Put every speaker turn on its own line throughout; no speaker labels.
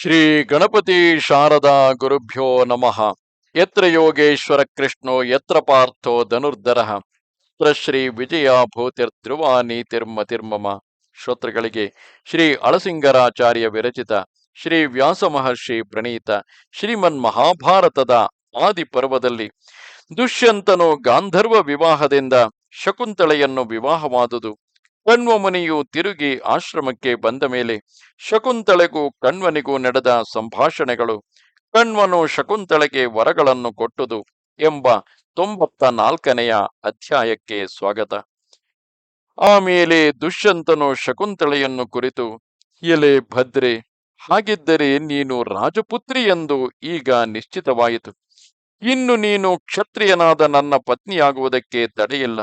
ಶ್ರೀ ಗಣಪತಿ ಶಾರದಾ ಗುರುಭ್ಯೋ ನಮಃ. ಯತ್ರ ಯೋಗೇಶ್ವರ ಕೃಷ್ಣೋ, ಯತ್ರ ಪಾರ್ಥೋ ಧನುರ್ಧರ. ಶ್ರೀ ವಿಜಯ ಭೂತಿರ್ಧ್ರುವ ನೀತಿರ್ಮತಿರ್ಮಮ ಶ್ರೋತೃಗಳಿಗೆ ಶ್ರೀ ಅಳಸಿಂಗರಾಚಾರ್ಯ ವಿರಚಿತ ಶ್ರೀ ವ್ಯಾಸ ಮಹರ್ಷಿ ಪ್ರಣೀತ ಶ್ರೀಮನ್ ಮಹಾಭಾರತದ ಆದಿ ಪರ್ವದಲ್ಲಿ ದುಷ್ಯಂತನು ಗಾಂಧರ್ವ ವಿವಾಹದಿಂದ ಶಕುಂತಳೆಯನ್ನು ವಿವಾಹವಾದುದು. ಕಣ್ವ ಮುನಿಯು ತಿರುಗಿ ಆಶ್ರಮಕ್ಕೆ ಬಂದ ಮೇಲೆ ಶಕುಂತಳೆಗೂ ಕಣ್ವನಿಗೂ ನಡೆದ ಸಂಭಾಷಣೆಗಳು ಕಣ್ವನು ಶಕುಂತಳೆಗೆ ವರಗಳನ್ನು ಕೊಟ್ಟುದು ಎಂಬ ತೊಂಬತ್ತ ನಾಲ್ಕನೆಯ ಅಧ್ಯಾಯಕ್ಕೆ ಸ್ವಾಗತ. ಆಮೇಲೆ ದುಷ್ಯಂತನು ಶಕುಂತಳೆಯನ್ನು ಕುರಿತು, ಎಲೆ ಭದ್ರೆ, ಹಾಗಿದ್ದರೆ ನೀನು ರಾಜಪುತ್ರಿ ಎಂದು ಈಗ ನಿಶ್ಚಿತವಾಯಿತು. ಇನ್ನು ನೀನು ಕ್ಷತ್ರಿಯನಾದ ನನ್ನ ಪತ್ನಿಯಾಗುವುದಕ್ಕೆ ತಡೆಯಿಲ್ಲ.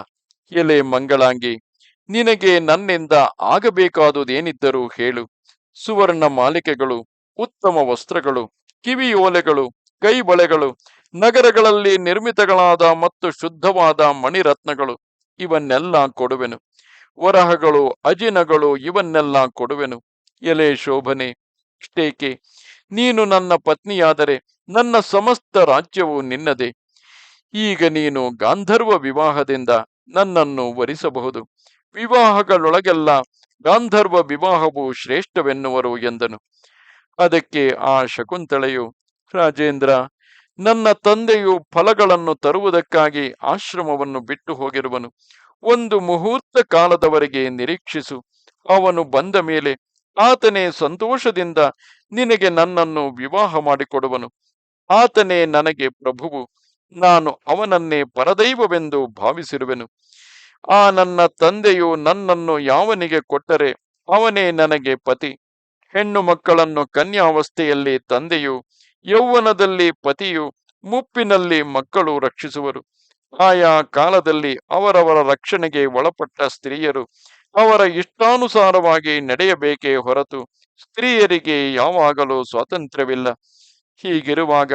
ಎಲೆ ಮಂಗಳಾಂಗಿ ನಿನಗೆ ನನ್ನಿಂದ ಆಗಬೇಕಾದುದೇನಿದ್ದರೂ ಹೇಳು. ಸುವರ್ಣ ಮಾಲಿಕೆಗಳು, ಉತ್ತಮ ವಸ್ತ್ರಗಳು ಕಿವಿಯೋಲೆಗಳು ಕೈಬಳೆಗಳು, ನಗರಗಳಲ್ಲಿ ನಿರ್ಮಿತಗಳಾದ ಮತ್ತು ಶುದ್ಧವಾದ ಮಣಿರತ್ನಗಳು, ಇವನ್ನೆಲ್ಲ ಕೊಡುವೆನು. ವರಹಗಳು, ಅಜಿನಗಳು ಇವನ್ನೆಲ್ಲ ಕೊಡುವೆನು. ಎಲೆ ಶೋಭನೆ ಇಷ್ಟೇಕೆ ನೀನು ನನ್ನ ಪತ್ನಿಯಾದರೆ ನನ್ನ ಸಮಸ್ತ ರಾಜ್ಯವು ನಿನ್ನದೇ. ಈಗ ನೀನು ಗಾಂಧರ್ವ ವಿವಾಹದಿಂದ ನನ್ನನ್ನು ವರಿಸಬಹುದು. ವಿವಾಹಗಳೊಳಗೆಲ್ಲ ಗಾಂಧರ್ವ ವಿವಾಹವು ಶ್ರೇಷ್ಠವೆನ್ನುವರು ಎಂದನು. ಅದಕ್ಕೆ ಆ ಶಕುಂತಳೆಯು, ರಾಜೇಂದ್ರ, ನನ್ನ ತಂದೆಯು ಫಲಗಳನ್ನು ತರುವುದಕ್ಕಾಗಿ ಆಶ್ರಮವನ್ನು ಬಿಟ್ಟು ಹೋಗಿರುವನು. ಒಂದು ಮುಹೂರ್ತ ಕಾಲದವರೆಗೆ ನಿರೀಕ್ಷಿಸು. ಅವನು ಬಂದ ಮೇಲೆ ಆತನೇ ಸಂತೋಷದಿಂದ ನಿನಗೆ ನನ್ನನ್ನು ವಿವಾಹ ಮಾಡಿಕೊಡುವನು. ಆತನೇ ನನಗೆ ಪ್ರಭುವು. ನಾನು ಅವನನ್ನೇ ಪರದೈವವೆಂದು ಭಾವಿಸಿರುವೆನು. ಆ ನನ್ನ ತಂದೆಯು ನನ್ನನ್ನು ಯಾವನಿಗೆ ಕೊಟ್ಟರೆ ಅವನೇ ನನಗೆ ಪತಿ. ಹೆಣ್ಣು ಮಕ್ಕಳನ್ನು ಕನ್ಯಾವಸ್ಥೆಯಲ್ಲಿ ತಂದೆಯು, ಯೌವನದಲ್ಲಿ ಪತಿಯು, ಮುಪ್ಪಿನಲ್ಲಿ ಮಕ್ಕಳು ರಕ್ಷಿಸುವರು. ಆಯಾ ಕಾಲದಲ್ಲಿ ಅವರವರ ರಕ್ಷಣೆಗೆ ಒಳಪಟ್ಟ ಸ್ತ್ರೀಯರು ಅವರ ಇಷ್ಟಾನುಸಾರವಾಗಿ ನಡೆಯಬೇಕೇ ಹೊರತು ಸ್ತ್ರೀಯರಿಗೆ ಯಾವಾಗಲೂ ಸ್ವಾತಂತ್ರ್ಯವಿಲ್ಲ. ಹೀಗಿರುವಾಗ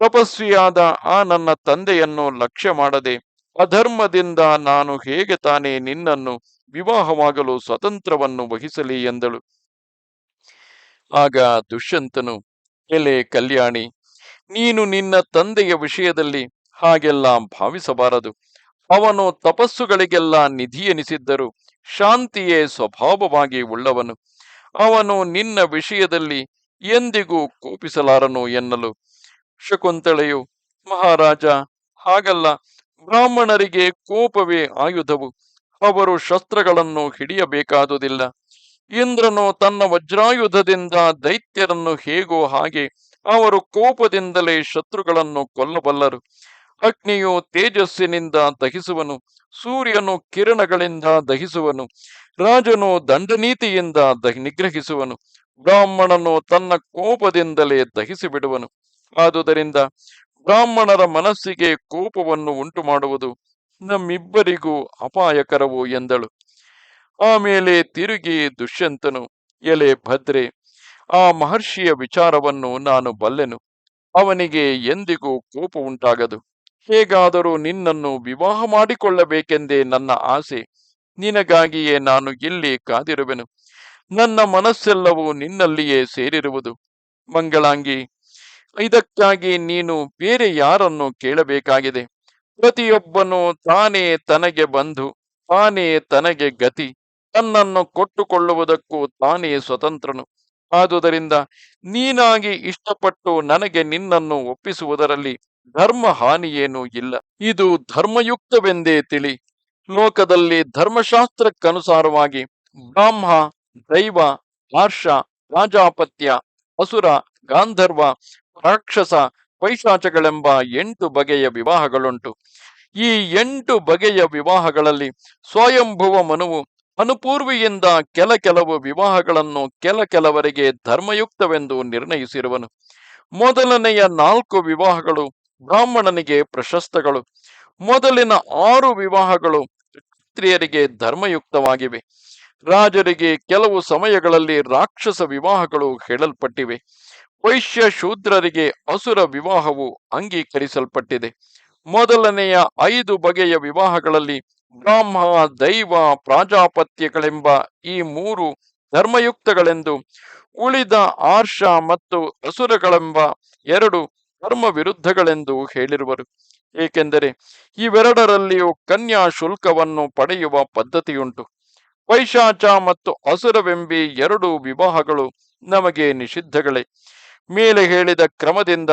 ತಪಸ್ವಿಯಾದ ಆ ನನ್ನ ತಂದೆಯನ್ನು ಲಕ್ಷ್ಯ ಮಾಡದೆ ಅಧರ್ಮದಿಂದ ನಾನು ಹೇಗೆ ತಾನೇ ನಿನ್ನನ್ನು ವಿವಾಹವಾಗಲು ಸ್ವತಂತ್ರವನ್ನು ವಹಿಸಲಿ ಎಂದಳು. ಆಗ ದುಷ್ಯಂತನು, ಎಲೆ ಕಲ್ಯಾಣಿ, ನೀನು ನಿನ್ನ ತಂದೆಯ ವಿಷಯದಲ್ಲಿ ಹಾಗೆಲ್ಲ ಭಾವಿಸಬಾರದು. ಅವನು ತಪಸ್ಸುಗಳಿಗೆಲ್ಲ ನಿಧಿ ಎನಿಸಿದ್ದರು ಶಾಂತಿಯೇ ಸ್ವಭಾವವಾಗಿ ಉಳ್ಳವನು. ಅವನು ನಿನ್ನ ವಿಷಯದಲ್ಲಿ ಎಂದಿಗೂ ಕೋಪಿಸಲಾರನು ಎನ್ನಲು ಶಕುಂತಳೆಯು, ಮಹಾರಾಜ, ಹಾಗಲ್ಲ. ಬ್ರಾಹ್ಮಣರಿಗೆ ಕೋಪವೇ ಆಯುಧವು. ಅವರು ಶಸ್ತ್ರಗಳನ್ನು ಹಿಡಿಯಬೇಕಾದುದಿಲ್ಲ. ಇಂದ್ರನು ತನ್ನ ವಜ್ರಾಯುಧದಿಂದ ದೈತ್ಯರನ್ನು ಹೇಗೋ ಹಾಗೆ ಅವರು ಕೋಪದಿಂದಲೇ ಶತ್ರುಗಳನ್ನು ಕೊಲ್ಲಬಲ್ಲರು. ಅಗ್ನಿಯು ತೇಜಸ್ಸಿನಿಂದ ದಹಿಸುವನು, ಸೂರ್ಯನು ಕಿರಣಗಳಿಂದ ದಹಿಸುವನು, ರಾಜನು ದಂಡನೀತಿಯಿಂದ ನಿಗ್ರಹಿಸುವನು, ಬ್ರಾಹ್ಮಣನು ತನ್ನ ಕೋಪದಿಂದಲೇ ದಹಿಸಿ ಬಿಡುವನು ಆದುದರಿಂದ ಬ್ರಾಹ್ಮಣರ ಮನಸ್ಸಿಗೆ ಕೋಪವನ್ನು ಉಂಟು ಮಾಡುವುದು ನಮ್ಮಿಬ್ಬರಿಗೂ ಅಪಾಯಕರವು ಎಂದಳು. ಆಮೇಲೆ ತಿರುಗಿ ದುಷ್ಯಂತನು, ಎಲೆ ಭದ್ರೆ, ಆ ಮಹರ್ಷಿಯ ವಿಚಾರವನ್ನು ನಾನು ಬಲ್ಲೆನು. ಅವನಿಗೆ ಎಂದಿಗೂ ಕೋಪ ಉಂಟಾಗದು. ಹೇಗಾದರೂ ನಿನ್ನನ್ನು ವಿವಾಹ ಮಾಡಿಕೊಳ್ಳಬೇಕೆಂದೇ ನನ್ನ ಆಸೆ. ನಿನಗಾಗಿಯೇ ನಾನು ಇಲ್ಲಿ ಕಾದಿರುವೆನು. ನನ್ನ ಮನಸ್ಸೆಲ್ಲವೂ ನಿನ್ನಲ್ಲಿಯೇ ಸೇರಿರುವುದು. ಮಂಗಳಾಂಗಿ ಇದಕ್ಕಾಗಿ ನೀನು ಬೇರೆ ಯಾರನ್ನು ಕೇಳಬೇಕಾಗಿದೆ? ಪ್ರತಿಯೊಬ್ಬನು ತಾನೇ ತನಗೆ ಬಂಧು, ತಾನೇ ತನಗೆ ಗತಿ, ತನ್ನನ್ನು ಕೊಟ್ಟುಕೊಳ್ಳುವುದಕ್ಕೂ ತಾನೇ ಸ್ವತಂತ್ರನು. ಆದುದರಿಂದ ನೀನಾಗಿ ಇಷ್ಟಪಟ್ಟು ನನಗೆ ನಿನ್ನನ್ನು ಒಪ್ಪಿಸುವುದರಲ್ಲಿ ಧರ್ಮ ಹಾನಿಯೇನೂ ಇಲ್ಲ. ಇದು ಧರ್ಮಯುಕ್ತವೆಂದೇ ತಿಳಿ. ಲೋಕದಲ್ಲಿ ಧರ್ಮಶಾಸ್ತ್ರಕ್ಕನುಸಾರವಾಗಿ ಬ್ರಾಹ್ಮ, ದೈವ ಆರ್ಷ ರಾಜಾಪತ್ಯ, ಅಸುರ, ಗಾಂಧರ್ವ ರಾಕ್ಷಸ ಪೈಶಾಚಗಳೆಂಬ ಎಂಟು ಬಗೆಯ ವಿವಾಹಗಳುಂಟು. ಈ ಎಂಟು ಬಗೆಯ ವಿವಾಹಗಳಲ್ಲಿ ಸ್ವಯಂಭುವ ಮನುವು ಅನುಪೂರ್ವಿಯಿಂದ ಕೆಲ ಕೆಲವು ವಿವಾಹಗಳನ್ನು ಕೆಲ ಕೆಲವರಿಗೆ ಧರ್ಮಯುಕ್ತವೆಂದು ನಿರ್ಣಯಿಸಿರುವನು. ಮೊದಲನೆಯ ನಾಲ್ಕು ವಿವಾಹಗಳು ಬ್ರಾಹ್ಮಣನಿಗೆ ಪ್ರಶಸ್ತಗಳು. ಮೊದಲಿನ ಆರು ವಿವಾಹಗಳು ಕ್ಷತ್ರಿಯರಿಗೆ ಧರ್ಮಯುಕ್ತವಾಗಿವೆ. ರಾಜರಿಗೆ ಕೆಲವು ಸಮಯಗಳಲ್ಲಿ ರಾಕ್ಷಸ ವಿವಾಹಗಳು ಹೇಳಲ್ಪಟ್ಟಿವೆ. ವೈಶ್ಯ ಶೂದ್ರರಿಗೆ ಅಸುರ ವಿವಾಹವು ಅಂಗೀಕರಿಸಲ್ಪಟ್ಟಿದೆ. ಮೊದಲನೆಯ ಐದು ಬಗೆಯ ವಿವಾಹಗಳಲ್ಲಿ ಬ್ರಾಹ್ಮ, ದೈವ, ಪ್ರಾಜಾಪತ್ಯಗಳೆಂಬ ಈ ಮೂರು ಧರ್ಮಯುಕ್ತಗಳೆಂದು, ಉಳಿದ ಆರ್ಷ ಮತ್ತು ಅಸುರಗಳೆಂಬ ಎರಡು ಧರ್ಮ ವಿರುದ್ಧಗಳೆಂದು ಹೇಳಿರುವರು. ಏಕೆಂದರೆ ಇವೆರಡರಲ್ಲಿಯೂ ಕನ್ಯಾ ಶುಲ್ಕವನ್ನು ಪಡೆಯುವ ಪದ್ಧತಿಯುಂಟು. ವೈಶಾಚ ಮತ್ತು ಅಸುರವೆಂಬಿ ಎರಡು ವಿವಾಹಗಳು ನಮಗೆ ನಿಷಿದ್ಧಗಳೇ. ಮೇಲೆ ಹೇಳಿದ ಕ್ರಮದಿಂದ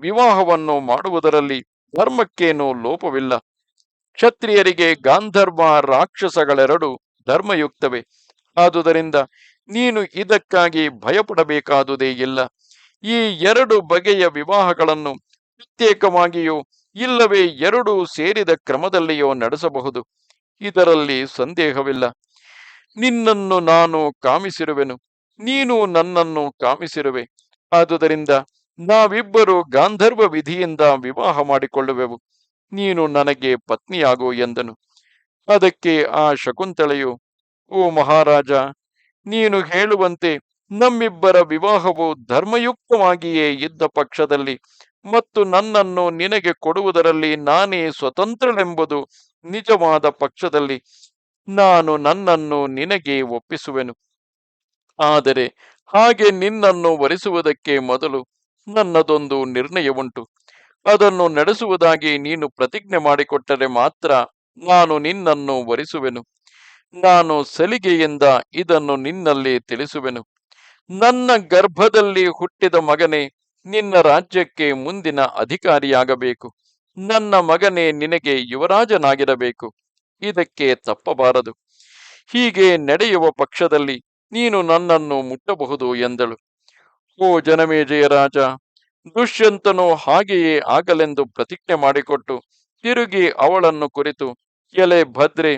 ವಿವಾಹವನ್ನು ಮಾಡುವುದರಲ್ಲಿ ಧರ್ಮಕ್ಕೇನು ಲೋಪವಿಲ್ಲ. ಕ್ಷತ್ರಿಯರಿಗೆ ಗಾಂಧರ್ವ ರಾಕ್ಷಸಗಳೆರಡು ಧರ್ಮಯುಕ್ತವೇ. ಆದುದರಿಂದ ನೀನು ಇದಕ್ಕಾಗಿ ಭಯಪಡಬೇಕಾದುದೇ ಇಲ್ಲ. ಈ ಎರಡು ಬಗೆಯ ವಿವಾಹಗಳನ್ನು ಪ್ರತ್ಯೇಕವಾಗಿಯೋ ಇಲ್ಲವೇ ಎರಡೂ ಸೇರಿದ ಕ್ರಮದಲ್ಲಿಯೋ ನಡೆಸಬಹುದು. ಇದರಲ್ಲಿ ಸಂದೇಹವಿಲ್ಲ. ನಿನ್ನನ್ನು ನಾನು ಕಾಮಿಸಿರುವೆನು. ನೀನು ನನ್ನನ್ನು ಕಾಮಿಸಿರುವೆ. ಆದುದರಿಂದ ನಾವಿಬ್ಬರು ಗಾಂಧರ್ವ ವಿಧಿಯಿಂದ ವಿವಾಹ ಮಾಡಿಕೊಳ್ಳುವೆವು. ನೀನು ನನಗೆ ಪತ್ನಿಯಾಗು ಎಂದನು. ಅದಕ್ಕೆ ಆ ಶಕುಂತಳೆಯು, ಓ ಮಹಾರಾಜ, ನೀನು ಹೇಳುವಂತೆ ನಮ್ಮಿಬ್ಬರ ವಿವಾಹವು ಧರ್ಮಯುಕ್ತವಾಗಿಯೇ ಇದ್ದ ಪಕ್ಷದಲ್ಲಿ ಮತ್ತು ನನ್ನನ್ನು ನಿನಗೆ ಕೊಡುವುದರಲ್ಲಿ ನಾನೇ ಸ್ವತಂತ್ರಳೆಂಬುದು ನಿಜವಾದ ಪಕ್ಷದಲ್ಲಿ ನಾನು ನನ್ನನ್ನು ನಿನಗೆ ಒಪ್ಪಿಸುವೆನು. ಆದರೆ ಹಾಗೆ ನಿನ್ನನ್ನು ವರಿಸುವುದಕ್ಕೆ ಮೊದಲು ನನ್ನದೊಂದು ನಿರ್ಣಯವುಂಟು ಅದನ್ನು ನಡೆಸುವುದಾಗಿ ನೀನು ಪ್ರತಿಜ್ಞೆ ಮಾಡಿಕೊಟ್ಟರೆ ಮಾತ್ರ ನಾನು ನಿನ್ನನ್ನು ವರಿಸುವೆನು. ನಾನು ಸಲಿಗೆಯಿಂದ ಇದನ್ನು ನಿನ್ನಲ್ಲಿ ತಿಳಿಸುವೆನು. ನನ್ನ ಗರ್ಭದಲ್ಲಿ ಹುಟ್ಟಿದ ಮಗನೇ ನಿನ್ನ ರಾಜ್ಯಕ್ಕೆ ಮುಂದಿನ ಅಧಿಕಾರಿಯಾಗಬೇಕು. ನನ್ನ ಮಗನೇ ನಿನಗೆ ಯುವರಾಜನಾಗಿರಬೇಕು. ಇದಕ್ಕೆ ತಪ್ಪಬಾರದು. ಹೀಗೆ ನಡೆಯುವ ಪಕ್ಷದಲ್ಲಿ ನೀನು ನನ್ನನ್ನು ಮುಟ್ಟಬಹುದು ಎಂದಳು. ಓ ಜನಮೇಜಯ ರಾಜ, ದುಷ್ಯಂತನು ಹಾಗೆಯೇ ಆಗಲೆಂದು ಪ್ರತಿಜ್ಞೆ ಮಾಡಿಕೊಟ್ಟು ತಿರುಗಿ ಅವಳನ್ನು ಕುರಿತು, ಎಲೆ ಭದ್ರೆ,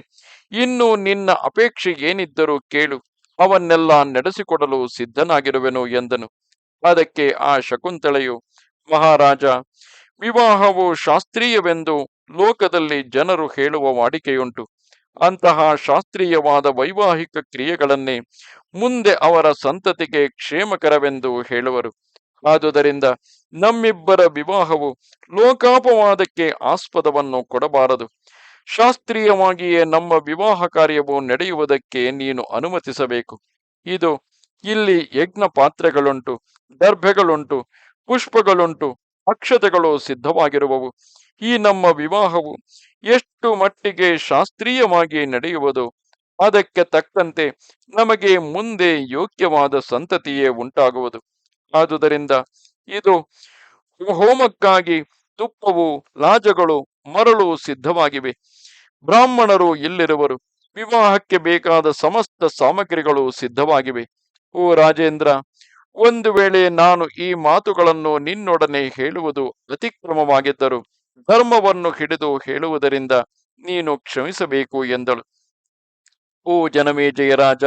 ಇನ್ನು ನಿನ್ನ ಅಪೇಕ್ಷೆ ಏನಿದ್ದರೂ ಕೇಳು, ಅವನ್ನೆಲ್ಲ ನಡೆಸಿಕೊಡಲು ಸಿದ್ಧನಾಗಿರುವೆನು ಎಂದನು. ಅದಕ್ಕೆ ಆ ಶಕುಂತಳೆಯು, ಮಹಾರಾಜ, ವಿವಾಹವು ಶಾಸ್ತ್ರೀಯವೆಂದು ಲೋಕದಲ್ಲಿ ಜನರು ಹೇಳುವ ವಾಡಿಕೆಯುಂಟು. ಅಂತಹ ಶಾಸ್ತ್ರೀಯವಾದ ವೈವಾಹಿಕ ಕ್ರಿಯೆಗಳನ್ನೇ ಮುಂದೆ ಅವರ ಸಂತತಿಗೆ ಕ್ಷೇಮಕರವೆಂದು ಹೇಳುವರು. ಆದುದರಿಂದ ನಮ್ಮಿಬ್ಬರ ವಿವಾಹವು ಲೋಕಾಪವಾದಕ್ಕೆ ಆಸ್ಪದವನ್ನು ಕೊಡಬಾರದು. ಶಾಸ್ತ್ರೀಯವಾಗಿಯೇ ನಮ್ಮ ವಿವಾಹ ಕಾರ್ಯವು ನಡೆಯುವುದಕ್ಕೆ ನೀನು ಅನುಮತಿಸಬೇಕು. ಇದು ಇಲ್ಲಿ ಯಜ್ಞ ಪಾತ್ರೆಗಳುಂಟು, ದರ್ಭೆಗಳುಂಟು, ಪುಷ್ಪಗಳುಂಟು, ಅಕ್ಷತೆಗಳು ಸಿದ್ಧವಾಗಿರುವವು. ಈ ನಮ್ಮ ವಿವಾಹವು ಎಷ್ಟು ಮಟ್ಟಿಗೆ ಶಾಸ್ತ್ರೀಯವಾಗಿ ನಡೆಯುವುದು, ಅದಕ್ಕೆ ತಕ್ಕಂತೆ ನಮಗೆ ಮುಂದೆ ಯೋಗ್ಯವಾದ ಸಂತತಿಯೇ ಉಂಟಾಗುವುದು. ಆದುದರಿಂದ ಇದು ಹೋಮಕ್ಕಾಗಿ ತುಪ್ಪವು, ಲಾಜಗಳು ಮರಳು ಸಿದ್ಧವಾಗಿವೆ. ಬ್ರಾಹ್ಮಣರು ಇಲ್ಲಿರುವರು, ವಿವಾಹಕ್ಕೆ ಬೇಕಾದ ಸಮಸ್ತ ಸಾಮಗ್ರಿಗಳು ಸಿದ್ಧವಾಗಿವೆ. ಓ ರಾಜೇಂದ್ರ, ಒಂದು ವೇಳೆ ನಾನು ಈ ಮಾತುಗಳನ್ನು ನಿನ್ನೊಡನೆ ಹೇಳುವುದು ಅತಿಕ್ರಮವಾಗಿದ್ದರು ಧರ್ಮವನ್ನು ಹಿಡಿದು ಹೇಳುವುದರಿಂದ ನೀನು ಕ್ಷಮಿಸಬೇಕು ಎಂದಳು. ಓ ಜನಮೇಜಯ ರಾಜ!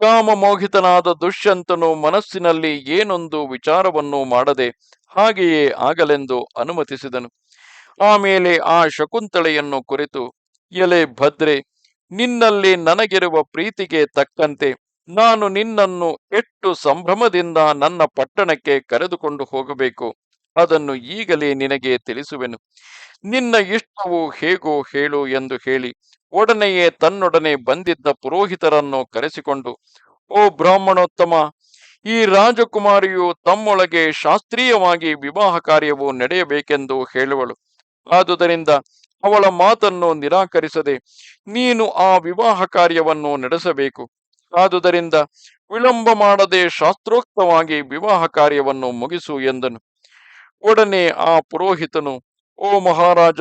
ಕಾಮಮೋಹಿತನಾದ ದುಷ್ಯಂತನು ಮನಸ್ಸಿನಲ್ಲಿ ಏನೊಂದು ವಿಚಾರವನ್ನು ಮಾಡದೆ ಹಾಗೆಯೇ ಆಗಲೆಂದು ಅನುಮತಿಸಿದನು. ಆಮೇಲೆ ಆ ಶಕುಂತಳೆಯನ್ನು ಕುರಿತು, ಎಲೆ ಭದ್ರೆ, ನಿನ್ನಲ್ಲಿ ನನಗಿರುವ ಪ್ರೀತಿಗೆ ತಕ್ಕಂತೆ ನಾನು ನಿನ್ನನ್ನು ಎಷ್ಟು ಸಂಭ್ರಮದಿಂದ ನನ್ನ ಪಟ್ಟಣಕ್ಕೆ ಕರೆದುಕೊಂಡು ಹೋಗಬೇಕು. ಅದನ್ನು ಈಗಲೇ ನಿನಗೆ ತಿಳಿಸುವೆನು. ನಿನ್ನ ಇಷ್ಟವು ಹೇಗೋ ಹೇಳು ಎಂದು ಹೇಳಿ ಒಡನೆಯೇ ತನ್ನೊಡನೆ ಬಂದಿದ್ದ ಪುರೋಹಿತರನ್ನು ಕರೆಸಿಕೊಂಡು, ಓ ಬ್ರಾಹ್ಮಣೋತ್ತಮ, ಈ ರಾಜಕುಮಾರಿಯು ತಮ್ಮೊಳಗೆ ಶಾಸ್ತ್ರೀಯವಾಗಿ ವಿವಾಹ ಕಾರ್ಯವು ನಡೆಯಬೇಕೆಂದು ಹೇಳುವಳು. ಆದುದರಿಂದ ಅವಳ ಮಾತನ್ನು ನಿರಾಕರಿಸದೆ ನೀನು ಆ ವಿವಾಹ ಕಾರ್ಯವನ್ನು ನಡೆಸಬೇಕು. ಆದುದರಿಂದ ವಿಳಂಬ ಮಾಡದೆ ಶಾಸ್ತ್ರೋಕ್ತವಾಗಿ ವಿವಾಹ ಕಾರ್ಯವನ್ನು ಮುಗಿಸು ಎಂದನು. ಒಡನೆ ಆ ಪುರೋಹಿತನು, ಓ ಮಹಾರಾಜ,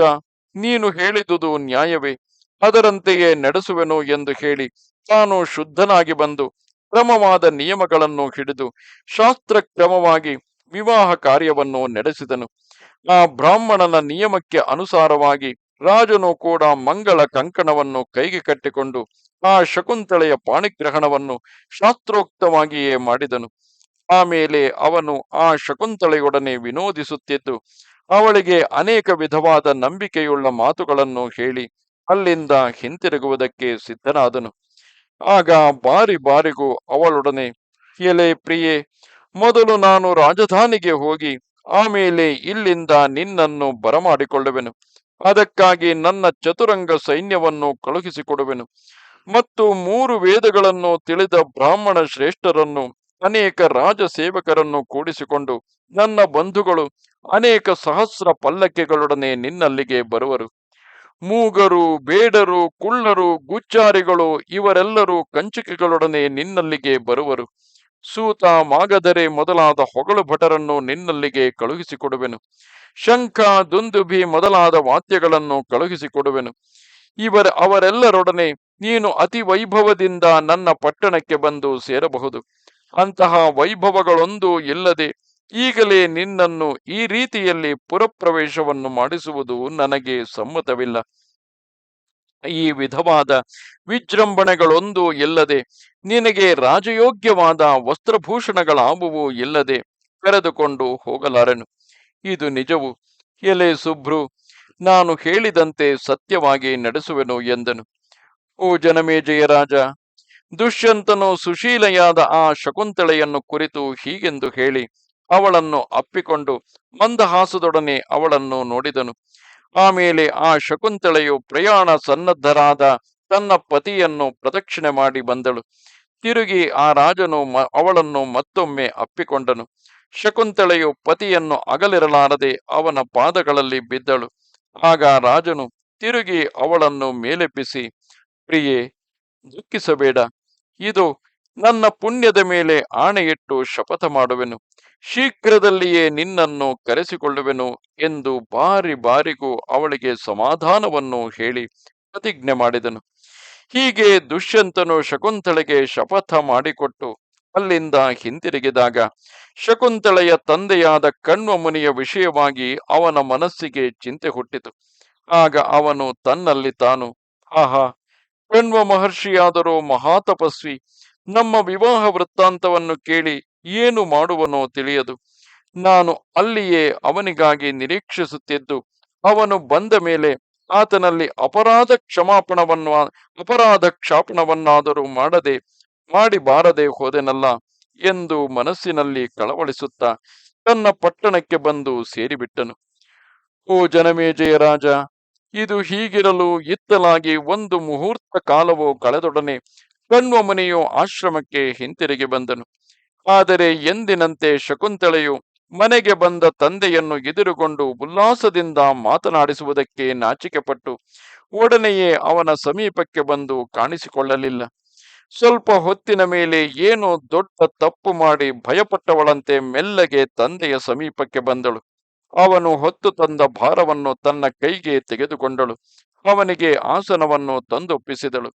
ನೀನು ಹೇಳಿದುದು ನ್ಯಾಯವೇ? ಅದರಂತೆಯೇ ನಡೆಸುವೆನು ಎಂದು ಹೇಳಿ ತಾನು ಶುದ್ಧನಾಗಿ ಬಂದು ಕ್ರಮವಾದ ನಿಯಮಗಳನ್ನು ಹಿಡಿದು ಶಾಸ್ತ್ರ ಕ್ರಮವಾಗಿ ವಿವಾಹ ಕಾರ್ಯವನ್ನು ನಡೆಸಿದನು. ಆ ಬ್ರಾಹ್ಮಣನ ನಿಯಮಕ್ಕೆ ಅನುಸಾರವಾಗಿ ರಾಜನು ಕೂಡ ಮಂಗಳ ಕಂಕಣವನ್ನು ಕೈಗೆ ಕಟ್ಟಿಕೊಂಡು ಆ ಶಕುಂತಳೆಯ ಪಾಣಿಗ್ರಹಣವನ್ನು ಶಾಸ್ತ್ರೋಕ್ತವಾಗಿಯೇ ಮಾಡಿದನು. ಆಮೇಲೆ ಅವನು ಆ ಶಕುಂತಳೆಯೊಡನೆ ವಿನೋದಿಸುತ್ತಿದ್ದು, ಅವಳಿಗೆ ಅನೇಕ ವಿಧವಾದ ನಂಬಿಕೆಯುಳ್ಳ ಮಾತುಗಳನ್ನು ಹೇಳಿ ಅಲ್ಲಿಂದ ಹಿಂತಿರುಗುವುದಕ್ಕೆ ಸಿದ್ಧನಾದನು. ಆಗ ಬಾರಿ ಬಾರಿಗೂ ಅವಳೊಡನೆ, ಎಲೆ ಪ್ರಿಯೆ, ಮೊದಲು ನಾನು ರಾಜಧಾನಿಗೆ ಹೋಗಿ ಆಮೇಲೆ ಇಲ್ಲಿಂದ ನಿನ್ನನ್ನು ಬರಮಾಡಿಕೊಳ್ಳುವೆನು. ಅದಕ್ಕಾಗಿ ನನ್ನ ಚತುರಂಗ ಸೈನ್ಯವನ್ನು ಕಳುಹಿಸಿಕೊಡುವೆನು. ಮತ್ತು ಮೂರು ವೇದಗಳನ್ನು ತಿಳಿದ ಬ್ರಾಹ್ಮಣ ಶ್ರೇಷ್ಠರನ್ನು ಅನೇಕ ರಾಜ ಸೇವಕರನ್ನು ಕೂಡಿಸಿಕೊಂಡು ನನ್ನ ಬಂಧುಗಳು ಅನೇಕ ಸಹಸ್ರ ಪಲ್ಲಕ್ಕಿಗಳೊಡನೆ ನಿನ್ನಲ್ಲಿಗೆ ಬರುವರು. ಮೂಗರು, ಬೇಡರು, ಕುಳ್ಳರು ಗುಚ್ಚಾರಿಗಳು ಇವರೆಲ್ಲರೂ ಕಂಚಿಕೆಗಳೊಡನೆ ನಿನ್ನಲ್ಲಿಗೆ ಬರುವರು. ಸೂತ ಮಾಗದರೆ ಮೊದಲಾದ ಹೊಗಳು ಭಟರನ್ನು ನಿನ್ನಲ್ಲಿಗೆ ಕಳುಹಿಸಿಕೊಡುವೆನು. ಶಂಖ ದುಂದುಭಿ ಮೊದಲಾದ ವಾದ್ಯಗಳನ್ನು ಕಳುಹಿಸಿಕೊಡುವೆನು. ಇವರ ಅವರೆಲ್ಲರೊಡನೆ ನೀನು ಅತಿ ವೈಭವದಿಂದ ನನ್ನ ಪಟ್ಟಣಕ್ಕೆ ಬಂದು ಸೇರಬಹುದು. ಅಂತಹ ವೈಭವಗಳೊಂದು ಇಲ್ಲದೆ ಈಗಲೇ ನಿನ್ನನ್ನು ಈ ರೀತಿಯಲ್ಲಿ ಪುರಪ್ರವೇಶವನ್ನು ಮಾಡಿಸುವುದು ನನಗೆ ಸಮ್ಮತವಿಲ್ಲ. ಈ ವಿಧವಾದ ವಿಜೃಂಭಣೆಗಳೊಂದು ಇಲ್ಲದೆ ನಿನಗೆ ರಾಜಯೋಗ್ಯವಾದ ವಸ್ತ್ರಭೂಷಣಗಳಾವುವು ಇಲ್ಲದೆ ಕರೆದುಕೊಂಡು ಹೋಗಲಾರೆನು. ಇದು ನಿಜವು. ಎಲೆ ಸುಭ್ರು, ನಾನು ಹೇಳಿದಂತೆ ಸತ್ಯವಾಗಿ ನಡೆಸುವೆನು ಎಂದನು. ಓ ಜನಮೇಜಯ ರಾಜ ದುಷ್ಯಂತನು ಸುಶೀಲೆಯಾದ ಆ ಶಕುಂತಳೆಯನ್ನು ಕುರಿತು ಹೀಗೆಂದು ಹೇಳಿ ಅವಳನ್ನು ಅಪ್ಪಿಕೊಂಡು ಮಂದಹಾಸದೊಡನೆ ಅವಳನ್ನು ನೋಡಿದನು. ಆಮೇಲೆ ಆ ಶಕುಂತಳೆಯು ಪ್ರಯಾಣ ಸನ್ನದ್ಧರಾದ ತನ್ನ ಪತಿಯನ್ನು ಪ್ರದಕ್ಷಿಣೆ ಮಾಡಿ ಬಂದಳು. ತಿರುಗಿ ಆ ರಾಜನು ಅವಳನ್ನು ಮತ್ತೊಮ್ಮೆ ಅಪ್ಪಿಕೊಂಡನು. ಶಕುಂತಳೆಯು ಪತಿಯನ್ನು ಅಗಲಿರಲಾರದೆ ಅವನ ಪಾದಗಳಲ್ಲಿ ಬಿದ್ದಳು. ಆಗ ರಾಜನು ತಿರುಗಿ ಅವಳನ್ನು ಮೇಲೆಪ್ಪಿಸಿ ಪ್ರಿಯೆ, ದುಃಖಿಸಬೇಡ. ಇದು ನನ್ನ ಪುಣ್ಯದ ಮೇಲೆ ಆಣೆಯಿಟ್ಟು ಶಪಥ ಮಾಡುವೆನು. ಶೀಘ್ರದಲ್ಲಿಯೇ ನಿನ್ನನ್ನು ಕರೆಸಿಕೊಳ್ಳುವೆನು ಎಂದು ಬಾರಿ ಬಾರಿಗೂ ಅವಳಿಗೆ ಸಮಾಧಾನವನ್ನು ಹೇಳಿ ಪ್ರತಿಜ್ಞೆ ಮಾಡಿದನು. ಹೀಗೆ ದುಷ್ಯಂತನು ಶಕುಂತಳೆಗೆ ಶಪಥ ಮಾಡಿಕೊಟ್ಟು ಅಲ್ಲಿಂದ ಹಿಂತಿರುಗಿದಾಗ ಶಕುಂತಳೆಯ ತಂದೆಯಾದ ಕಣ್ವ ಮುನಿಯ ವಿಷಯವಾಗಿ ಅವನ ಮನಸ್ಸಿಗೆ ಚಿಂತೆ ಹುಟ್ಟಿತು. ಆಗ ಅವನು ತನ್ನಲ್ಲಿ ತಾನು, ಆಹಾ ಕಣ್ವ ಮಹರ್ಷಿಯಾದರೂ ಮಹಾತಪಸ್ವಿ, ನಮ್ಮ ವಿವಾಹ ವೃತ್ತಾಂತವನ್ನು ಕೇಳಿ ಏನು ಮಾಡುವನೋ ತಿಳಿಯದು. ನಾನು ಅಲ್ಲಿಯೇ ಅವನಿಗಾಗಿ ನಿರೀಕ್ಷಿಸುತ್ತಿದ್ದು, ಅವನು ಬಂದ ಮೇಲೆ ಆತನಲ್ಲಿ ಅಪರಾಧ ಕ್ಷಮಾಪಣವನ್ನು, ಅಪರಾಧ ಕ್ಷಾಪಣವನ್ನಾದರೂ ಮಾಡದೆ ಮಾಡಿ ಬಾರದೆ ಹೋದೆನಲ್ಲ ಎಂದು ಮನಸ್ಸಿನಲ್ಲಿ ಕಳವಳಿಸುತ್ತಾ ತನ್ನ ಪಟ್ಟಣಕ್ಕೆ ಬಂದು ಸೇರಿಬಿಟ್ಟನು. ಓ ಜನಮೇಜಯ ರಾಜ ಇದು ಹೀಗಿರಲು ಇತ್ತಲಾಗಿ ಒಂದು ಮುಹೂರ್ತ ಕಾಲವು ಕಳೆದೊಡನೆ ಕಣ್ವ ಮುನಿಯು ಆಶ್ರಮಕ್ಕೆ ಹಿಂತಿರುಗಿ ಬಂದನು. ಆದರೆ ಎಂದಿನಂತೆ ಶಕುಂತಳೆಯು ಮನೆಗೆ ಬಂದ ತಂದೆಯನ್ನು ಎದುರುಗೊಂಡು ಉಲ್ಲಾಸದಿಂದ ಮಾತನಾಡಿಸುವುದಕ್ಕೆ ನಾಚಿಕೆಪಟ್ಟು ಒಡನೆಯೇ ಅವನ ಸಮೀಪಕ್ಕೆ ಬಂದು ಕಾಣಿಸಿಕೊಳ್ಳಲಿಲ್ಲ. ಸ್ವಲ್ಪ ಹೊತ್ತಿನ ಮೇಲೆ ಏನೋ ದೊಡ್ಡ ತಪ್ಪು ಮಾಡಿ ಭಯಪಟ್ಟವಳಂತೆ ಮೆಲ್ಲಗೆ ತಂದೆಯ ಸಮೀಪಕ್ಕೆ ಬಂದಳು. ಅವನು ಹೊತ್ತು ತಂದ ಭಾರವನ್ನು ತನ್ನ ಕೈಗೆ ತೆಗೆದುಕೊಂಡಳು. ಅವನಿಗೆ ಆಸನವನ್ನು ತಂದೊಪ್ಪಿಸಿದಳು.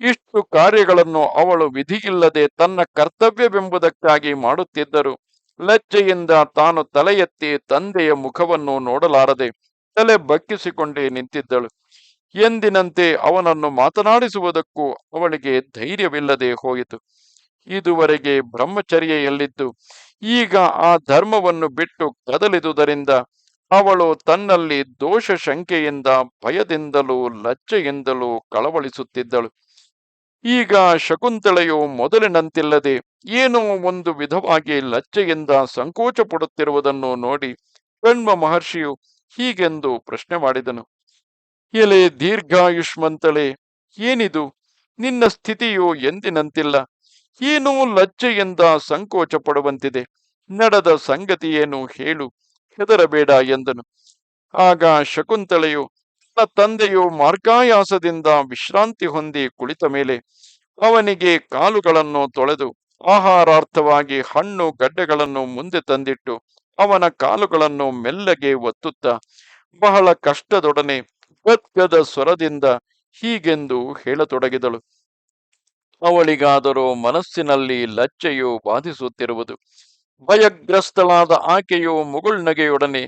ಇಷ್ಟು ಕಾರ್ಯಗಳನ್ನು ಅವಳು ವಿಧಿಯಿಲ್ಲದೆ ತನ್ನ ಕರ್ತವ್ಯವೆಂಬುದಕ್ಕಾಗಿ ಮಾಡುತ್ತಿದ್ದರು. ಲಜ್ಜೆಯಿಂದ ತಾನು ತಲೆ ತಂದೆಯ ಮುಖವನ್ನು ನೋಡಲಾರದೆ ತಲೆ ಬಗ್ಗಿಸಿಕೊಂಡೇ ನಿಂತಿದ್ದಳು. ಎಂದಿನಂತೆ ಅವನನ್ನು ಮಾತನಾಡಿಸುವುದಕ್ಕೂ ಅವಳಿಗೆ ಧೈರ್ಯವಿಲ್ಲದೆ ಹೋಯಿತು. ಇದುವರೆಗೆ ಬ್ರಹ್ಮಚರ್ಯೆಯಲ್ಲಿದ್ದು, ಈಗ ಆ ಧರ್ಮವನ್ನು ಬಿಟ್ಟು ಕದಲಿದುದರಿಂದ ಅವಳು ತನ್ನಲ್ಲಿ ದೋಷ ಶಂಕೆಯಿಂದ ಭಯದಿಂದಲೂ ಲಜ್ಜೆಯಿಂದಲೂ ಕಳವಳಿಸುತ್ತಿದ್ದಳು. ಈಗ ಶಕುಂತಳೆಯು ಮೊದಲಿನಂತಿಲ್ಲದೆ ಏನೋ ಒಂದು ವಿಧವಾಗಿ ಲಜ್ಜೆಯಿಂದ ಸಂಕೋಚ ಪಡುತ್ತಿರುವುದನ್ನು ನೋಡಿ ಕಣ್ವ ಮಹರ್ಷಿಯು ಹೀಗೆಂದು ಪ್ರಶ್ನೆ ಮಾಡಿದನು. ಎಲೆ ದೀರ್ಘಾಯುಷ್ಮಂತಳೆ, ಏನಿದು? ನಿನ್ನ ಸ್ಥಿತಿಯು ಎಂದಿನಂತಿಲ್ಲ. ಏನೋ ಲಜ್ಜೆಯಿಂದ ಸಂಕೋಚ ಪಡುವಂತಿದೆ ನಡೆದ ಸಂಗತಿಯೇನು ಹೇಳು. ಹೆದರಬೇಡ ಎಂದನು. ಆಗ ಶಕುಂತಳೆಯು ತನ್ನ ತಂದೆಯು ಮಾರ್ಗಾಯಾಸದಿಂದ ವಿಶ್ರಾಂತಿ ಹೊಂದಿ ಕುಳಿತ ಮೇಲೆ ಅವನಿಗೆ ಕಾಲುಗಳನ್ನು ತೊಳೆದು ಆಹಾರಾರ್ಥವಾಗಿ ಹಣ್ಣು ಗಡ್ಡೆಗಳನ್ನು ಮುಂದೆ ತಂದಿಟ್ಟು ಅವನ ಕಾಲುಗಳನ್ನು ಮೆಲ್ಲಗೆ ಒತ್ತುತ್ತಾ ಬಹಳ ಕಷ್ಟದೊಡನೆ ಗದ್ಗದ ಸ್ವರದಿಂದ ಹೀಗೆಂದು ಹೇಳತೊಡಗಿದಳು. ಅವಳಿಗಾದರೂ ಮನಸ್ಸಿನಲ್ಲಿ ಲಚ್ಚೆಯು ಬಾಧಿಸುತ್ತಿರುವುದು. ಭಯಗ್ರಸ್ತಳಾದ ಆಕೆಯು ಮುಗುಳ್ನಗೆಯೊಡನೆ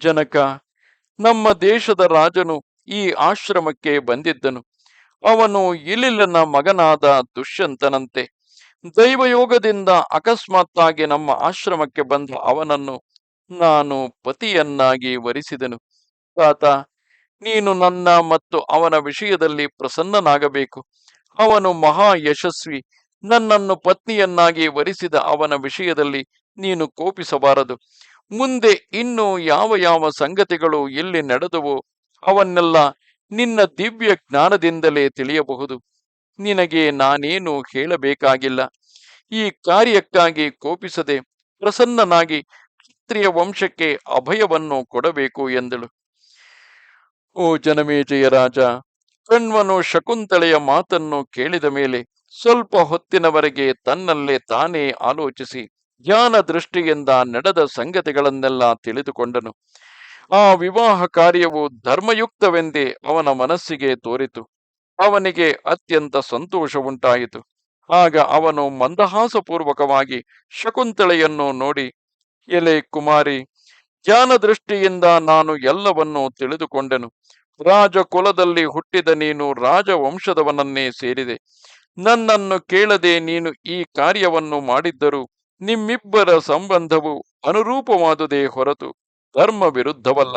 ಜನಕ, ನಮ್ಮ ದೇಶದ ರಾಜನು ಈ ಆಶ್ರಮಕ್ಕೆ ಬಂದಿದ್ದನು. ಅವನು ಇಲಿಲನ ಮಗನಾದ ದುಷ್ಯಂತನಂತೆ. ದೈವಯೋಗದಿಂದ ಅಕಸ್ಮಾತ್ತಾಗಿ ನಮ್ಮ ಆಶ್ರಮಕ್ಕೆ ಬಂದ ಅವನನ್ನು ನಾನು ಪತಿಯನ್ನಾಗಿ ವರಿಸಿದನು. ತಾತ, ನೀನು ನನ್ನ ಮತ್ತು ಅವನ ವಿಷಯದಲ್ಲಿ ಪ್ರಸನ್ನನಾಗಬೇಕು. ಅವನು ಮಹಾ ಯಶಸ್ವಿ ನನ್ನನ್ನು ಪತ್ನಿಯನ್ನಾಗಿ ವರಿಸಿದ ಅವನ ವಿಷಯದಲ್ಲಿ ನೀನು ಕೋಪಿಸಬಾರದು. ಮುಂದೆ ಇನ್ನು ಯಾವ ಯಾವ ಸಂಗತಿಗಳು ಎಲ್ಲಿ ನಡೆದವೋ ಅವನ್ನೆಲ್ಲ ನಿನ್ನ ದಿವ್ಯ ಜ್ಞಾನದಿಂದಲೇ ತಿಳಿಯಬಹುದು. ನಿನಗೆ ನಾನೇನು ಹೇಳಬೇಕಾಗಿಲ್ಲ. ಈ ಕಾರ್ಯಕ್ಕಾಗಿ ಕೋಪಿಸದೆ ಪ್ರಸನ್ನನಾಗಿ ಕ್ಷತ್ರಿಯ ವಂಶಕ್ಕೆ ಅಭಯವನ್ನು ಕೊಡಬೇಕು ಎಂದಳು. ಓ ಜನಮೇಜಯ ರಾಜ ಕಣ್ವನು ಶಕುಂತಳೆಯ ಮಾತನ್ನು ಕೇಳಿದ ಮೇಲೆ ಸ್ವಲ್ಪ ಹೊತ್ತಿನವರೆಗೆ ತನ್ನಲ್ಲೇ ತಾನೇ ಆಲೋಚಿಸಿ ಜ್ಞಾನ ದೃಷ್ಟಿಯಿಂದ ನಡೆದ ಸಂಗತಿಗಳನ್ನೆಲ್ಲ ತಿಳಿದುಕೊಂಡನು. ಆ ವಿವಾಹ ಕಾರ್ಯವು ಧರ್ಮಯುಕ್ತವೆಂದೇ ಅವನ ಮನಸ್ಸಿಗೆ ತೋರಿತು. ಅವನಿಗೆ ಅತ್ಯಂತ ಸಂತೋಷ ಉಂಟಾಯಿತು. ಆಗ ಅವನು ಮಂದಹಾಸಪೂರ್ವಕವಾಗಿ ಶಕುಂತಳೆಯನ್ನು ನೋಡಿ, ಎಲೆ ಕುಮಾರಿ, ಜ್ಞಾನ ದೃಷ್ಟಿಯಿಂದ ನಾನು ಎಲ್ಲವನ್ನೂ ತಿಳಿದುಕೊಂಡೆನು. ರಾಜ ಕುಲದಲ್ಲಿ ಹುಟ್ಟಿದ ನೀನು ರಾಜವಂಶದವನನ್ನೇ ಸೇರಿದೆ. ನನ್ನನ್ನು ಕೇಳದೆ ನೀನು ಈ ಕಾರ್ಯವನ್ನು ಮಾಡಿದ್ದರೂ ನಿಮ್ಮಿಬ್ಬರ ಸಂಬಂಧವು ಅನುರೂಪವಾದುದೇ ಹೊರತು ಧರ್ಮ ವಿರುದ್ಧವಲ್ಲ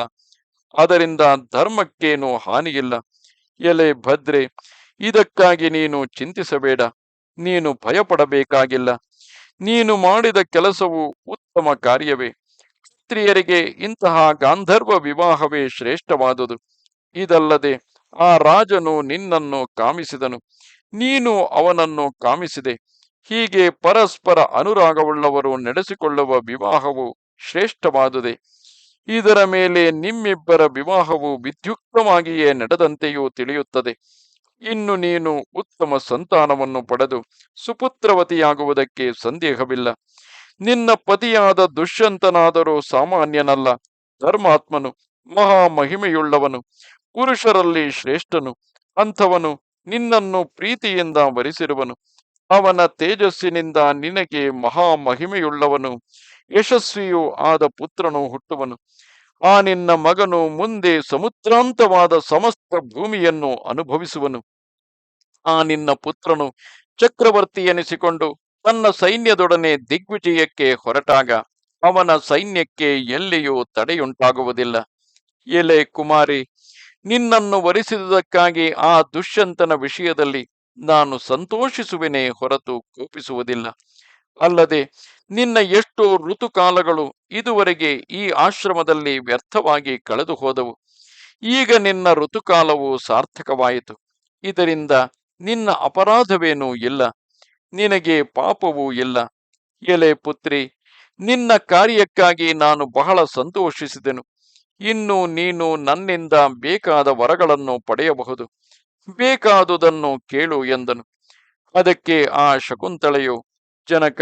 ಅದರಿಂದ ಧರ್ಮಕ್ಕೇನು ಹಾನಿಯಿಲ್ಲ. ಎಲೆ ಭದ್ರೆ, ಇದಕ್ಕಾಗಿ ನೀನು ಚಿಂತಿಸಬೇಡ. ನೀನು ಭಯಪಡಬೇಕಾಗಿಲ್ಲ. ನೀನು ಮಾಡಿದ ಕೆಲಸವು ಉತ್ತಮ ಕಾರ್ಯವೇ. ಸ್ತ್ರೀಯರಿಗೆ ಇಂತಹ ಗಾಂಧರ್ವ ವಿವಾಹವೇ ಶ್ರೇಷ್ಠವಾದುದು. ಇದಲ್ಲದೆ ಆ ರಾಜನು ನಿನ್ನನ್ನು ಕಾಮಿಸಿದನು. ನೀನು ಅವನನ್ನು ಕಾಮಿಸಿದೆ. ಹೀಗೆ ಪರಸ್ಪರ ಅನುರಾಗವುಳ್ಳವರು ನಡೆಸಿಕೊಳ್ಳುವ ವಿವಾಹವು ಶ್ರೇಷ್ಠವಾದುದೆ. ಇದರ ಮೇಲೆ ನಿಮ್ಮಿಬ್ಬರ ವಿವಾಹವು ವಿದ್ಯುಕ್ತವಾಗಿಯೇ ನಡೆದಂತೆಯೂ ತಿಳಿಯುತ್ತದೆ. ಇನ್ನು ನೀನು ಉತ್ತಮ ಸಂತಾನವನ್ನು ಪಡೆದು ಸುಪುತ್ರವತಿಯಾಗುವುದಕ್ಕೆ ಸಂದೇಹವಿಲ್ಲ. ನಿನ್ನ ಪತಿಯಾದ ದುಷ್ಯಂತನಾದರೂ ಸಾಮಾನ್ಯನಲ್ಲ. ಧರ್ಮಾತ್ಮನು ಮಹಾ ಮಹಿಮೆಯುಳ್ಳವನು. ಪುರುಷರಲ್ಲಿ ಶ್ರೇಷ್ಠನು, ಅಂಥವನು ನಿನ್ನನ್ನು ಪ್ರೀತಿಯಿಂದ ವರಿಸಿರುವನು. ಅವನ ತೇಜಸ್ಸಿನಿಂದ ನಿನಗೆ ಮಹಾ ಮಹಿಮೆಯುಳ್ಳವನು. ಯಶಸ್ವಿಯೂ ಆದ ಪುತ್ರನು ಹುಟ್ಟುವನು. ಆ ನಿನ್ನ ಮಗನು ಮುಂದೆ ಸಮುದ್ರಾಂತವಾದ ಸಮಸ್ತ ಭೂಮಿಯನ್ನು ಅನುಭವಿಸುವನು. ಆ ನಿನ್ನ ಪುತ್ರನು ಚಕ್ರವರ್ತಿ ಎನಿಸಿಕೊಂಡು ತನ್ನ ಸೈನ್ಯದೊಡನೆ ದಿಗ್ವಿಜಯಕ್ಕೆ ಹೊರಟಾಗ ಅವನ ಸೈನ್ಯಕ್ಕೆ ಎಲ್ಲಿಯೂ ತಡೆಯುಂಟಾಗುವುದಿಲ್ಲ. ಎಲೆ ಕುಮಾರಿ ನಿನ್ನನ್ನು ವರಿಸಿದುದಕ್ಕಾಗಿ ಆ ದುಷ್ಯಂತನ ವಿಷಯದಲ್ಲಿ ನಾನು ಸಂತೋಷಿಸುವೆನೆ ಹೊರತು ಕೋಪಿಸುವುದಿಲ್ಲ. ಅಲ್ಲದೆ ನಿನ್ನ ಎಷ್ಟು ಋತುಕಾಲಗಳು ಇದುವರೆಗೆ ಈ ಆಶ್ರಮದಲ್ಲಿ ವ್ಯರ್ಥವಾಗಿ ಕಳೆದು ಹೋದವು ಈಗ ನಿನ್ನ ಋತುಕಾಲವು ಸಾರ್ಥಕವಾಯಿತು. ಇದರಿಂದ ನಿನ್ನ ಅಪರಾಧವೇನೂ ಇಲ್ಲ. ನಿನಗೆ ಪಾಪವೂ ಇಲ್ಲ. ಎಲೆ ಪುತ್ರಿ, ನಿನ್ನ ಕಾರ್ಯಕ್ಕಾಗಿ ನಾನು ಬಹಳ ಸಂತೋಷಿಸಿದೆನು. ಇನ್ನು ನೀನು ನನ್ನಿಂದ ಬೇಕಾದ ವರಗಳನ್ನು ಪಡೆಯಬಹುದು. ಬೇಕಾದುದನ್ನು ಕೇಳು ಎಂದನು. ಅದಕ್ಕೆ ಆ ಶಕುಂತಳೆಯು, ಜನಕ,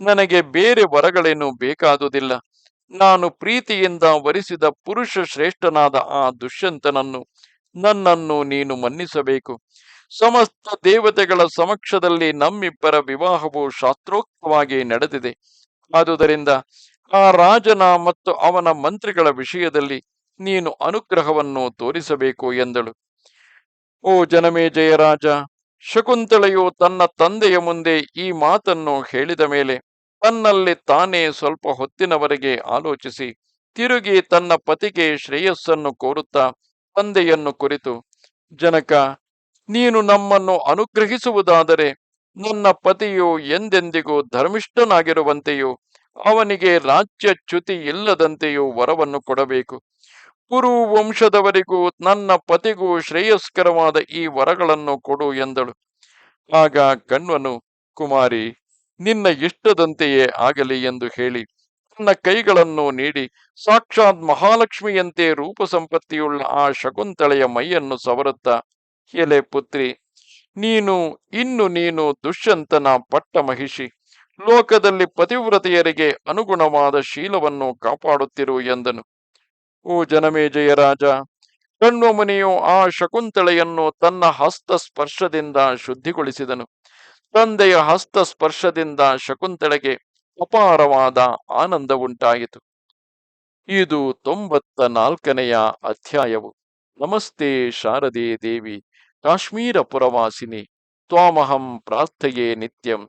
ನನಗೆ ಬೇರೆ ವರಗಳೇನು ಬೇಕಾದುದಿಲ್ಲ. ನಾನು ಪ್ರೀತಿಯಿಂದ ವರಿಸಿದ ಪುರುಷ ಶ್ರೇಷ್ಠನಾದ ಆ ದುಷ್ಯಂತನನ್ನು, ನನ್ನನ್ನು ನೀನು ಮನ್ನಿಸಬೇಕು. ಸಮಸ್ತ ದೇವತೆಗಳ ಸಮಕ್ಷದಲ್ಲಿ ನಮ್ಮಿಬ್ಬರ ವಿವಾಹವು ಶಾಸ್ತ್ರೋಕ್ತವಾಗಿ ನಡೆದಿದೆ. ಆದುದರಿಂದ ಆ ರಾಜನ ಮತ್ತು ಅವನ ಮಂತ್ರಿಗಳ ವಿಷಯದಲ್ಲಿ ನೀನು ಅನುಗ್ರಹವನ್ನು ತೋರಿಸಬೇಕು ಎಂದಳು. ಓ ಜನಮೇ ಜಯರಾಜ ಶಕುಂತಳೆಯು ತನ್ನ ತಂದೆಯ ಮುಂದೆ ಈ ಮಾತನ್ನು ಹೇಳಿದ ಮೇಲೆ ತನ್ನಲ್ಲಿ ತಾನೇ ಸ್ವಲ್ಪ ಹೊತ್ತಿನವರೆಗೆ ಆಲೋಚಿಸಿ ತಿರುಗಿ ತನ್ನ ಪತಿಗೆ ಶ್ರೇಯಸ್ಸನ್ನು ಕೋರುತ್ತಾ ತಂದೆಯನ್ನು ಕುರಿತು, ಜನಕ, ನೀನು ನಮ್ಮನ್ನು ಅನುಗ್ರಹಿಸುವುದಾದರೆ ನನ್ನ ಪತಿಯು ಎಂದೆಂದಿಗೂ ಧರ್ಮಿಷ್ಠನಾಗಿರುವಂತೆಯೂ ಅವನಿಗೆ ರಾಜ್ಯ ಚ್ಯುತಿ ಇಲ್ಲದಂತೆಯೂ ವರವನ್ನು ಕೊಡಬೇಕು. ಕುರು ವಂಶದವರಿಗೂ ನನ್ನ ಪತಿಗೂ ಶ್ರೇಯಸ್ಕರವಾದ ಈ ವರಗಳನ್ನು ಕೊಡು ಎಂದಳು. ಆಗ ಕಣ್ವನು ಕುಮಾರಿ, ನಿನ್ನ ಇಷ್ಟದಂತೆಯೇ ಆಗಲಿ ಎಂದು ಹೇಳಿ ತನ್ನ ಕೈಗಳನ್ನು ನೀಡಿ, ಸಾಕ್ಷಾತ್ ಮಹಾಲಕ್ಷ್ಮಿಯಂತೆ ರೂಪ ಸಂಪತ್ತಿಯುಳ್ಳ ಆ ಶಕುಂತಳೆಯ ಮೈಯನ್ನು ಸವರುತ್ತಾ, ಎಲೆ ಪುತ್ರಿ, ನೀನು, ಇನ್ನು ನೀನು ದುಷ್ಯಂತನ ಪಟ್ಟ ಮಹಿಷಿ. ಲೋಕದಲ್ಲಿ ಪತಿವ್ರತೆಯರಿಗೆ ಅನುಗುಣವಾದ ಶೀಲವನ್ನು ಕಾಪಾಡುತ್ತಿರು ಎಂದನು. ಓ ಜನಮೇಜಯ ರಾಜ, ಕಣ್ವಮುನಿಯು ಆ ಶಕುಂತಳೆಯನ್ನು ತನ್ನ ಹಸ್ತ ಸ್ಪರ್ಶದಿಂದ ಶುದ್ಧಿಗೊಳಿಸಿದನು. ತಂದೆಯ ಹಸ್ತ ಸ್ಪರ್ಶದಿಂದ ಶಕುಂತಳೆಗೆ ಅಪಾರವಾದ ಆನಂದ ಉಂಟಾಯಿತು ಇದು ತೊಂಬತ್ತ ನಾಲ್ಕನೆಯ ಅಧ್ಯಾಯವು. ನಮಸ್ತೆ ಶಾರದೆ ದೇವಿ, ಕಾಶ್ಮೀರ ಪುರವಾಸಿನಿ, ತ್ವಾಮಹಂ ಪ್ರಾರ್ಥೆಯೇ ನಿತ್ಯಂ.